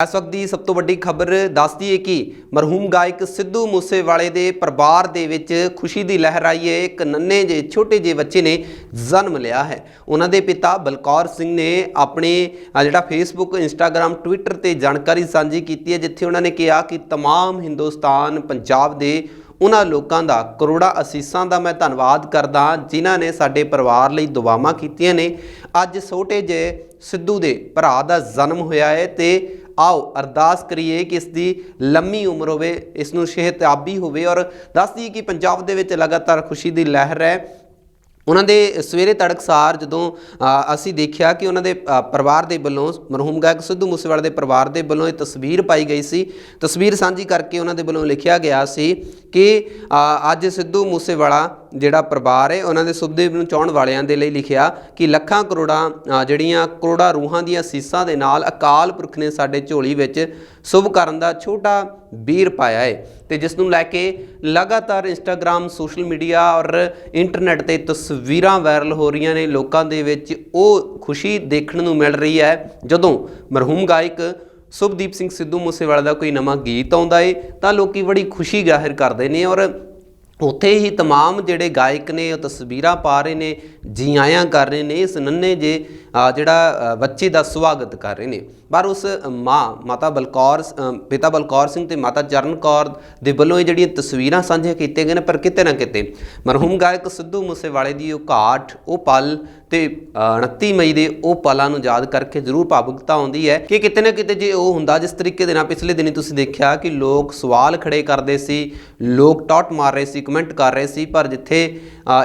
ਇਸ ਵਕਤ ਦੀ ਸਭ ਤੋਂ ਵੱਡੀ ਖਬਰ ਦੱਸਦੀ ਹੈ ਕਿ ਮਰਹੂਮ ਗਾਇਕ ਸਿੱਧੂ ਮੂਸੇਵਾਲੇ ਦੇ ਪਰਿਵਾਰ ਦੇ ਵਿੱਚ ਖੁਸ਼ੀ ਦੀ ਲਹਿਰ ਆਈ ਹੈ ਇੱਕ ਨੰਨੇ ਜੇ ਛੋਟੇ ਜੇ ਬੱਚੇ ਨੇ ਜਨਮ ਲਿਆ ਹੈ ਉਹਨਾਂ ਦੇ ਪਿਤਾ ਬਲਕੌਰ ਸਿੰਘ ਨੇ ਆਪਣੇ ਅ, ਜਿਹੜਾ ਫੇਸਬੁੱਕ ਇੰਸਟਾਗ੍ਰam ਟਵਿੱਟਰ ਤੇ ਜਾਣਕਾਰੀ ਸਾਂਝੀ ਕੀਤੀ ਹੈ ਜਿੱਥੇ ਉਹਨਾਂ ਨੇ ਕਿਹਾ ਕਿ तमाम ਹਿੰਦੁਸਤਾਨ ਪੰਜਾਬ ਦੇ ਉਹਨਾਂ ਲੋਕਾਂ ਦਾ ਕਰੋੜਾ ਅਸੀਸਾਂ ਦਾ ਮੈਂ ਧੰਨਵਾਦ ਕਰਦਾ ਹਾਂ, ਜਿਨ੍ਹਾਂ ਨੇ ਸਾਡੇ ਪਰਿਵਾਰ ਲਈ ਦੁਆਵਾਂ ਕੀਤੀਆਂ ਨੇ ਅੱਜ ਛੋਟੇ ਜੇ ਸਿੱਧੂ ਦੇ ਭਰਾ ਦਾ ਜਨਮ ਹੋਇਆ ਹੈ ਤੇ ਆਓ ਅਰਦਾਸ ਕਰੀਏ ਕਿ ਇਸ ਦੀ ਲੰਮੀ ਉਮਰ ਹੋਵੇ, ਇਸ ਨੂੰ ਸਿਹਤਯਾਬੀ ਹੋਵੇ ਔਰ ਦੱਸਦੀ ਕਿ ਪੰਜਾਬ ਦੇ ਵਿੱਚ ਲਗਾਤਾਰ ਖੁਸ਼ੀ ਦੀ ਲਹਿਰ ਹੈ। ਉਹਨਾਂ ਦੇ ਸਵੇਰੇ ਤੜਕਸਾਰ ਜਦੋਂ ਅਸੀਂ ਦੇਖਿਆ ਕਿ ਉਹਨਾਂ ਦੇ ਪਰਿਵਾਰ ਦੇ ਵੱਲੋਂ ਮਰਹੂਮ ਗਾਇਕ ਸਿੱਧੂ ਮੂਸੇਵਾਲੇ ਦੇ ਪਰਿਵਾਰ ਦੇ ਵੱਲੋਂ ਇਹ ਤਸਵੀਰ ਪਾਈ ਗਈ ਸੀ। ਤਸਵੀਰ ਸਾਂਝੀ ਕਰਕੇ ਉਹਨਾਂ ਦੇ ਵੱਲੋਂ ਲਿਖਿਆ ਗਿਆ ਸੀ ਕਿ ਅੱਜ ਸਿੱਧੂ ਮੂਸੇਵਾਲਾ ਜਿਹੜਾ ਪਰਿਵਾਰ ਹੈ, ਉਹਨਾਂ ਦੇ ਸੁਭਦੇਵ ਨੂੰ ਚਾਹਣ ਵਾਲਿਆਂ ਦੇ ਲਈ ਲਿਖਿਆ ਕਿ ਲੱਖਾਂ ਕਰੋੜਾਂ ਜਿਹੜੀਆਂ ਕਰੋੜਾਂ ਰੂਹਾਂ ਦੀਆਂ ਸੀਸਾਂ ਦੇ ਨਾਲ ਅਕਾਲ ਪੁਰਖ ਨੇ ਸਾਡੇ ਝੋਲੀ ਵਿੱਚ ਸ਼ੁਭ ਕਰਨ ਦਾ ਛੋਟਾ ਬੀਰ ਪਾਇਆ ਹੈ ਤੇ ਜਿਸ ਨੂੰ ਲੈ ਕੇ ਲਗਾਤਾਰ ਇੰਸਟਾਗ੍ਰam ਸੋਸ਼ਲ ਮੀਡੀਆ ਔਰ ਇੰਟਰਨੈਟ ਤੇ ਤਸਵੀਰਾਂ ਵਾਇਰਲ ਹੋ ਰਹੀਆਂ ਨੇ, ਲੋਕਾਂ ਦੇ ਵਿੱਚ ਉਹ ਖੁਸ਼ੀ ਦੇਖਣ ਨੂੰ ਮਿਲ ਰਹੀ ਹੈ। ਜਦੋਂ ਮਰਹੂਮ ਗਾਇਕ ਸੁਭਦੀਪ ਸਿੰਘ ਸਿੱਧੂ ਮੂਸੇਵਾਲਾ ਦਾ ਕੋਈ ਨਵਾਂ ਗੀਤ ਆਉਂਦਾ ਏ, ਤਾਂ ਲੋਕੀ ਬੜੀ ਖੁਸ਼ੀ ਜ਼ਾਹਿਰ ਕਰਦੇ ਨੇ ਔਰ ਉੱਥੇ ਹੀ तमाम ਜਿਹੜੇ ਗਾਇਕ ਨੇ ਉਹ ਤਸਵੀਰਾਂ ਪਾ ਰਹੇ ਨੇ ਜੀ ਆਇਆਂ ਕਰ ਰਹੇ ਨੇ ਇਸ ਨੰਨੇ ਜੇ ਅ, ਜਿਹੜਾ ਅ, ਬੱਚੇ ਦਾ ਸਵਾਗਤ ਕਰ ਰਹੇ ਨੇ ਪਰ ਉਸ ਮਾਂ ਮਾਤਾ ਬਲਕੌਰ ਸ- ਅ, ਪਿਤਾ ਬਲਕੌਰ ਸਿੰਘ ਤੇ ਮਾਤਾ ਚਰਨ ਕੌਰ ਦੇ ਵੱਲੋਂ ਇਹ ਜਿਹੜੀਆਂ ਤਸਵੀਰਾਂ ਸਾਂਝੀਆਂ ਕੀਤੀਆਂ ਗਈਆਂ ਨੇ ਪਰ ਕਿਤੇ ਨਾ ਕਿਤੇ ਮਰਹੂਮ ਗਾਇਕ ਸਿੱਧੂ ਮੂਸੇਵਾਲੇ ਦੀ ਉਹ ਘਾਟ ਉਹ ਪਲ ਤੇ ਅ, 29 ਮਈ ਦੇ ਉਹ ਪਲਾਂ ਨੂੰ ਯਾਦ ਕਰਕੇ ਜ਼ਰੂਰ ਭਾਵੁਕਤਾ ਆਉਂਦੀ ਹੈ ਕਿ ਕਿਤੇ ਨਾ ਕਿਤੇ ਜੇ ਉਹ ਹੁੰਦਾ ਜਿਸ ਤਰੀਕੇ ਦੇ ਨਾਲ ਪਿਛਲੇ ਦਿਨੀ ਤੁਸੀਂ ਦੇਖਿਆ ਕਿ ਲੋਕ ਸਵਾਲ ਖੜੇ ਕਰਦੇ ਸੀ ਲੋਕ ਟੌਟ ਮਾਰ ਰਹੇ ਸੀ ਕਮੈਂਟ ਕਰ ਰਹੇ ਸੀ, ਪਰ ਜਿੱਥੇ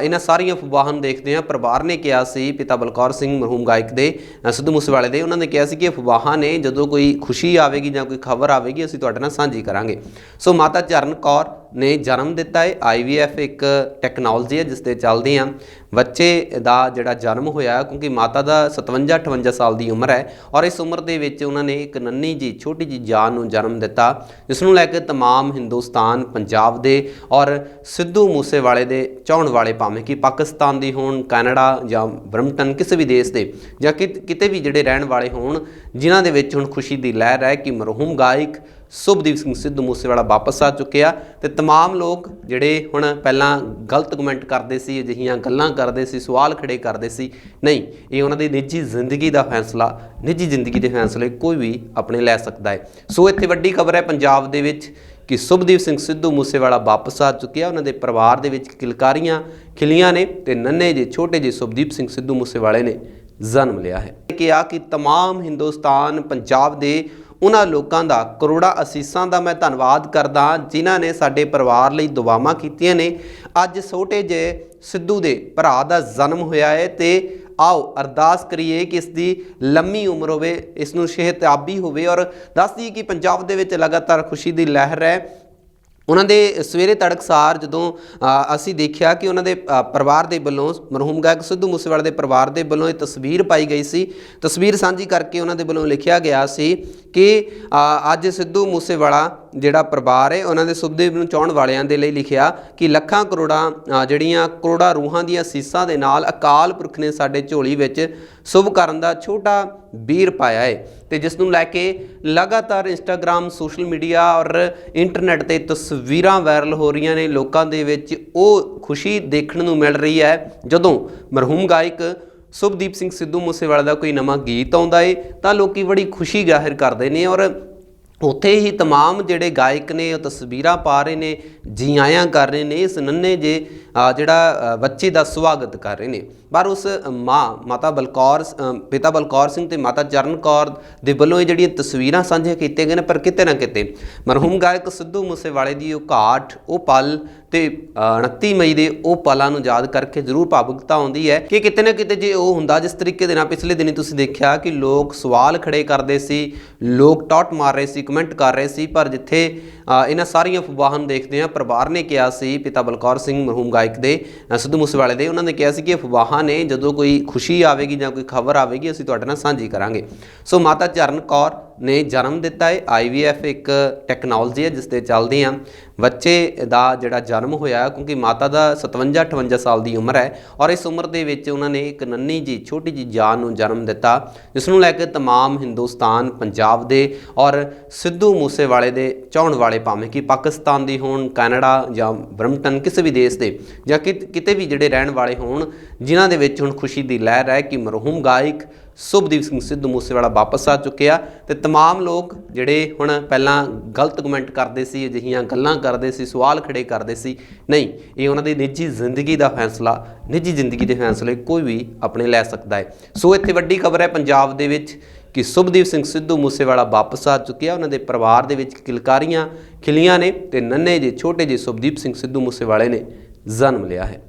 ਇਹਨਾਂ ਸਾਰੀਆਂ ਅਫਵਾਹਾਂ ਨੂੰ ਦੇਖਦੇ ਆ ਪਰਿਵਾਰ ਨੇ ਕਿਹਾ ਸੀ, ਪਿਤਾ ਬਲਕੌਰ ਸਿੰਘ ਮਰਹੂਮ ਗਾਇਕ ਦੇ ਸਿੱਧੂ ਮੂਸੇਵਾਲੇ ਦੇ, ਉਹਨਾਂ ਨੇ ਕਿਹਾ ਸੀ ਕਿ ਅਫਵਾਹਾਂ ਨੇ ਜਦੋਂ ਕੋਈ ਖੁਸ਼ੀ ਆਵੇਗੀ ਜਾਂ ਕੋਈ ਖਬਰ ਆਵੇਗੀ, ਅਸੀਂ ਤੁਹਾਡੇ ਨਾਲ ਸਾਂਝੀ ਕਰਾਂਗੇ। ਸੋ ਮਾਤਾ ਚਰਨ ਕੌਰ ਨੇ ਜਨਮ ਦਿੱਤਾ ਹੈ ਆਈਵੀਐਫ ਇੱਕ ਟੈਕਨੋਲੋਜੀ ਹੈ ਜਿਸ ਦੇ ਚੱਲਦੇ ਆ ਬੱਚੇ ਦਾ ਜਿਹੜਾ ਜਨਮ ਹੋਇਆ ਕਿਉਂਕਿ ਮਾਤਾ ਦਾ 57 58 ਸਾਲ ਦੀ ਉਮਰ ਹੈ ਔਰ ਇਸ ਉਮਰ ਦੇ ਵਿੱਚ ਉਹਨਾਂ ਨੇ ਇੱਕ ਨੰਨੀ ਜੀ ਛੋਟੀ ਜੀ ਜਾਨ ਨੂੰ ਜਨਮ ਦਿੱਤਾ ਜਿਸ ਨੂੰ ਲੈ ਕੇ तमाम ਹਿੰਦੁਸਤਾਨ ਪੰਜਾਬ ਦੇ ਔਰ ਸਿੱਧੂ ਮੂਸੇਵਾਲੇ ਦੇ ਚਾਹਣ ਵਾਲੇ ਭਾਵੇਂ ਕਿ ਪਾਕਿਸਤਾਨ ਦੀ ਹੋਣ ਕੈਨੇਡਾ ਜਾਂ ਬ੍ਰਮਟਨ ਕਿਸੇ ਵੀ ਦੇਸ਼ ਦੇ ਜਾਂ ਕਿ- ਕਿਤੇ ਵੀ ਜਿਹੜੇ ਰਹਿਣ ਵਾਲੇ ਹੋਣ ਜਿਨ੍ਹਾਂ ਦੇ ਵਿੱਚ ਹੁਣ ਖੁਸ਼ੀ ਦੀ ਲਹਿਰ ਹੈ ਕਿ ਮਰਹੂਮ ਗਾਇਕ ਸੁਭਦੀਪ ਸਿੰਘ ਸਿੱਧੂ ਮੂਸੇਵਾਲਾ ਵਾਪਸ ਆ ਚੁੱਕਿਆ ਤੇ तमाम ਲੋਕ ਜਿਹੜੇ ਹੁਣ ਪਹਿਲਾਂ ਗਲਤ ਕਮੈਂਟ ਕਰਦੇ ਸੀ ਅਜਿਹੀਆਂ ਗੱਲਾਂ ਕਰਦੇ ਸੀ ਸਵਾਲ ਖੜੇ ਕਰਦੇ ਸੀ ਨਹੀਂ ਇਹ ਉਹਨਾਂ ਦੀ ਨਿੱਜੀ ਜ਼ਿੰਦਗੀ ਦਾ ਫੈਸਲਾ ਨਿੱਜੀ ਜ਼ਿੰਦਗੀ ਦੇ ਫੈਸਲੇ ਕੋਈ ਵੀ ਆਪਣੇ ਲੈ ਸਕਦਾ ਹੈ ਸੋ ਇੱਥੇ ਵੱਡੀ ਖਬਰ ਹੈ ਪੰਜਾਬ ਦੇ ਵਿੱਚ ਕਿ ਸੁਭਦੀਪ ਸਿੰਘ ਸਿੱਧੂ ਮੂਸੇਵਾਲਾ ਵਾਪਸ ਆ ਚੁੱਕਿਆ ਉਹਨਾਂ ਦੇ ਪਰਿਵਾਰ ਦੇ ਵਿੱਚ ਕਿਲਕਾਰੀਆਂ ਖਿਲੀਆਂ ਨੇ ਤੇ ਨੰਨੇ ਜੇ ਛੋਟੇ ਜੇ ਸੁਭਦੀਪ ਸਿੰਘ ਸਿੱਧੂ ਮੂਸੇਵਾਲੇ ਨੇ ਜਨਮ ਲਿਆ ਹੈ ਕਿਹਾ ਕਿ तमाम ਹਿੰਦੁਸਤਾਨ ਪੰਜਾਬ ਦੇ ਉਹਨਾਂ ਲੋਕਾਂ ਦਾ ਕਰੋੜਾਂ ਅਸੀਸਾਂ ਦਾ ਮੈਂ ਧੰਨਵਾਦ ਕਰਦਾ ਜਿਨ੍ਹਾਂ ਨੇ ਸਾਡੇ ਪਰਿਵਾਰ ਲਈ ਦੁਆਵਾਂ ਕੀਤੀਆਂ ਨੇ। ਅੱਜ ਛੋਟੇ ਜੇ ਸਿੱਧੂ ਦੇ ਭਰਾ ਦਾ ਜਨਮ ਹੋਇਆ ਹੈ ਤੇ ਆਓ ਅਰਦਾਸ ਕਰੀਏ ਕਿ ਇਸ ਦੀ ਲੰਮੀ ਉਮਰ ਹੋਵੇ, ਇਸ ਨੂੰ ਸਿਹਤਯਾਬੀ ਹੋਵੇ ਔਰ ਦੱਸਦੀ ਕਿ ਪੰਜਾਬ ਦੇ ਵਿੱਚ ਲਗਾਤਾਰ ਖੁਸ਼ੀ ਦੀ ਲਹਿਰ ਹੈ। ਉਹਨਾਂ ਦੇ ਸਵੇਰੇ ਤੜਕਸਾਰ ਜਦੋਂ ਅਸੀਂ ਦੇਖਿਆ ਕਿ ਉਹਨਾਂ ਦੇ ਪਰਿਵਾਰ ਦੇ ਵੱਲੋਂ, ਮਰਹੂਮ ਗਾਇਕ ਸਿੱਧੂ ਮੂਸੇਵਾਲੇ ਦੇ ਪਰਿਵਾਰ ਦੇ ਵੱਲੋਂ ਇਹ ਤਸਵੀਰ ਪਾਈ ਗਈ ਸੀ। ਤਸਵੀਰ ਸਾਂਝੀ ਕਰਕੇ ਉਹਨਾਂ ਦੇ ਵੱਲੋਂ ਲਿਖਿਆ ਗਿਆ ਸੀ ਕਿ ਅੱਜ ਸਿੱਧੂ ਮੂਸੇਵਾਲਾ ਜਿਹੜਾ ਪਰਿਵਾਰ ਹੈ, ਉਹਨਾਂ ਦੇ ਸੁਭਦੇਵ ਨੂੰ ਚਾਹਣ ਵਾਲਿਆਂ ਦੇ ਲਈ ਲਿਖਿਆ ਕਿ ਲੱਖਾਂ ਕਰੋੜਾਂ ਜਿਹੜੀਆਂ ਕਰੋੜਾਂ ਰੂਹਾਂ ਦੀਆਂ ਸੀਸਾਂ ਦੇ ਨਾਲ ਅਕਾਲ ਪੁਰਖ ਨੇ ਸਾਡੇ ਝੋਲੀ ਵਿੱਚ ਸ਼ੁਭ ਕਰਨ ਦਾ ਛੋਟਾ ਵੀਰ ਪਾਇਆ ਹੈ। ਤੇ ਜਿਸ ਨੂੰ ਲੈ ਕੇ ਲਗਾਤਾਰ ਇੰਸਟਾਗ੍ਰam ਸੋਸ਼ਲ ਮੀਡੀਆ ਔਰ ਇੰਟਰਨੈਟ ਤੇ ਤਸਵੀਰਾਂ ਵਾਇਰਲ ਹੋ ਰਹੀਆਂ ਨੇ ਲੋਕਾਂ ਦੇ ਵਿੱਚ ਉਹ ਖੁਸ਼ੀ ਦੇਖਣ ਨੂੰ ਮਿਲ ਰਹੀ ਹੈ ਜਦੋਂ ਮਰਹੂਮ ਗਾਇਕ ਸੁਭਦੀਪ ਸਿੰਘ ਸਿੱਧੂ ਮੂਸੇਵਾਲਾ ਦਾ ਕੋਈ ਨਵਾਂ ਗੀਤ ਆਉਂਦਾ ਏ ਤਾਂ ਲੋਕੀ ਬੜੀ ਖੁਸ਼ੀ ਜ਼ਾਹਿਰ ਕਰਦੇ ਨੇ ਔਰ ਉੱਥੇ ਹੀ तमाम ਜਿਹੜੇ ਗਾਇਕ ਨੇ ਉਹ ਤਸਵੀਰਾਂ ਪਾ ਰਹੇ ਨੇ ਜੀ ਆਇਆਂ ਕਰ ਰਹੇ ਨੇ ਇਸ ਨੰਨੇ ਜੇ ਅ, ਜਿਹੜਾ ਬੱਚੇ ਦਾ ਸਵਾਗਤ ਕਰ ਰਹੇ ਨੇ। ਪਰ ਉਸ ਮਾਂ ਮਾਤਾ ਬਲਕੌਰ ਪਿਤਾ ਬਲਕੌਰ ਸਿੰਘ ਤੇ ਮਾਤਾ ਚਰਨ ਕੌਰ ਦੇ ਵੱਲੋਂ ਇਹ ਜਿਹੜੀਆਂ ਤਸਵੀਰਾਂ ਸਾਂਝੀਆਂ ਕੀਤੀਆਂ ਗਈਆਂ ਨੇ ਪਰ ਕਿਤੇ ਨਾ ਕਿਤੇ ਮਰਹੂਮ ਗਾਇਕ ਸਿੱਧੂ ਮੂਸੇਵਾਲੇ ਦੀ ਉਹ ਘਾਟ ਉਹ ਪਲ ਤੇ ਅ, 29 ਮਈ ਦੇ ਉਹ ਪਲਾਂ ਨੂੰ ਯਾਦ ਕਰਕੇ ਜ਼ਰੂਰ ਭਾਵੁਕਤਾ ਆਉਂਦੀ ਹੈ ਕਿ ਕਿਤੇ ਨਾ ਕਿਤੇ ਜੇ ਉਹ ਹੁੰਦਾ ਜਿਸ ਤਰੀਕੇ ਦੇ ਨਾਲ ਪਿਛਲੇ ਦਿਨੀ ਤੁਸੀਂ ਦੇਖਿਆ ਕਿ ਲੋਕ ਸਵਾਲ ਖੜੇ ਕਰਦੇ ਸੀ ਲੋਕ ਟੌਟ ਮਾਰ ਰਹੇ ਸੀ ਕਮੈਂਟ ਕਰ ਰਹੇ ਸੀ ਪਰ ਜਿੱਥੇ ਇਹਨਾਂ ਸਾਰੀਆਂ ਅਫਵਾਹਾਂ ਨੂੰ ਦੇਖਦੇ ਆ ਪਰਿਵਾਰ ਨੇ ਕਿਹਾ ਸੀ ਪਿਤਾ ਬਲਕੌਰ ਸਿੰਘ ਮਰਹੂਮ ਗਾਇਕ ਦੇ ਸਿੱਧੂ ਮੂਸੇਵਾਲੇ ਦੇ, ਉਹਨਾਂ ਨੇ ਕਿਹਾ ਸੀ ਕਿ ਅਫਵਾਹਾਂ ਨੇ, ਜਦੋਂ ਕੋਈ ਖੁਸ਼ੀ ਆਵੇਗੀ ਜਾਂ ਕੋਈ ਖਬਰ ਆਵੇਗੀ, ਅਸੀਂ ਤੁਹਾਡੇ ਨਾਲ ਸਾਂਝੀ ਕਰਾਂਗੇ। ਸੋ ਮਾਤਾ ਚਰਨ ਕੌਰ ਨੇ ਜਨਮ ਦਿੱਤਾ ਹੈ। ਆਈਵੀਐਫ ਇੱਕ ਟੈਕਨੋਲੋਜੀ ਹੈ ਜਿਸ ਦੇ ਚੱਲਦੇ ਆ ਬੱਚੇ ਦਾ ਜਿਹੜਾ ਜਨਮ ਹੋਇਆ, ਕਿਉਂਕਿ ਮਾਤਾ ਦਾ 57 58 ਸਾਲ ਦੀ ਉਮਰ ਹੈ ਔਰ ਇਸ ਉਮਰ ਦੇ ਵਿੱਚ ਉਹਨਾਂ ਨੇ ਇੱਕ ਨੰਨੀ ਜੀ ਛੋਟੀ ਜੀ ਜਾਨ ਨੂੰ ਜਨਮ ਦਿੱਤਾ, ਜਿਸ ਨੂੰ ਲੈ ਕੇ ਤਮਾਮ ਹਿੰਦੁਸਤਾਨ, ਪੰਜਾਬ ਦੇ ਔਰ ਸਿੱਧੂ ਮੂਸੇਵਾਲੇ ਦੇ ਚਾਹਣ ਵਾਲੇ ਭਾਵੇਂ ਕਿ ਪਾਕਿਸਤਾਨ ਦੀ ਹੋਣ, ਕੈਨੇਡਾ ਜਾਂ ਬਰਮਟਨ, ਕਿਸੇ ਵੀ ਦੇਸ਼ ਦੇ ਜਾਂ ਕਿਤੇ ਵੀ ਜਿਹੜੇ ਰਹਿਣ ਵਾਲੇ ਹੋਣ, ਜਿਨ੍ਹਾਂ ਦੇ ਵਿੱਚ ਹੁਣ ਖੁਸ਼ੀ ਦੀ ਲਹਿਰ ਹੈ ਕਿ ਮਰਹੂਮ ਗਾਇਕ ਸੁਭਦੀਪ ਸਿੰਘ ਸਿੱਧੂ ਮੂਸੇਵਾਲਾ ਵਾਪਸ ਆ ਚੁੱਕਿਆ ਤੇ ਤਮਾਮ ਲੋਕ ਜਿਹੜੇ ਹੁਣ ਪਹਿਲਾਂ ਗਲਤ ਕਮੈਂਟ ਕਰਦੇ ਸੀ, ਅਜਿਹੀਆਂ ਗੱਲਾਂ ਕਰਦੇ ਸੀ, ਸਵਾਲ ਖੜੇ ਕਰਦੇ ਸੀ, ਨਹੀਂ, ਇਹ ਉਹਨਾਂ ਦੀ ਨਿੱਜੀ ਜ਼ਿੰਦਗੀ ਦਾ ਫੈਸਲਾ, ਨਿੱਜੀ ਜ਼ਿੰਦਗੀ ਦੇ ਫੈਸਲੇ ਕੋਈ ਵੀ ਆਪਣੇ ਲੈ ਸਕਦਾ ਹੈ। ਸੋ ਇੱਥੇ ਵੱਡੀ ਖਬਰ ਹੈ ਪੰਜਾਬ ਦੇ ਵਿੱਚ ਕਿ ਸੁਭਦੀਪ ਸਿੰਘ ਸਿੱਧੂ ਮੂਸੇਵਾਲਾ ਵਾਪਸ ਆ ਚੁੱਕਿਆ ਉਹਨਾਂ ਦੇ ਪਰਿਵਾਰ ਦੇ ਵਿੱਚ ਕਿਲਕਾਰੀਆਂ ਖਿਲੀਆਂ ਨੇ ਤੇ ਨੰਨੇ ਜੇ ਛੋਟੇ ਜੇ ਸੁਭਦੀਪ ਸਿੰਘ ਸਿੱਧੂ ਮੂਸੇਵਾਲੇ ਨੇ ਜਨਮ ਲਿਆ ਹੈ।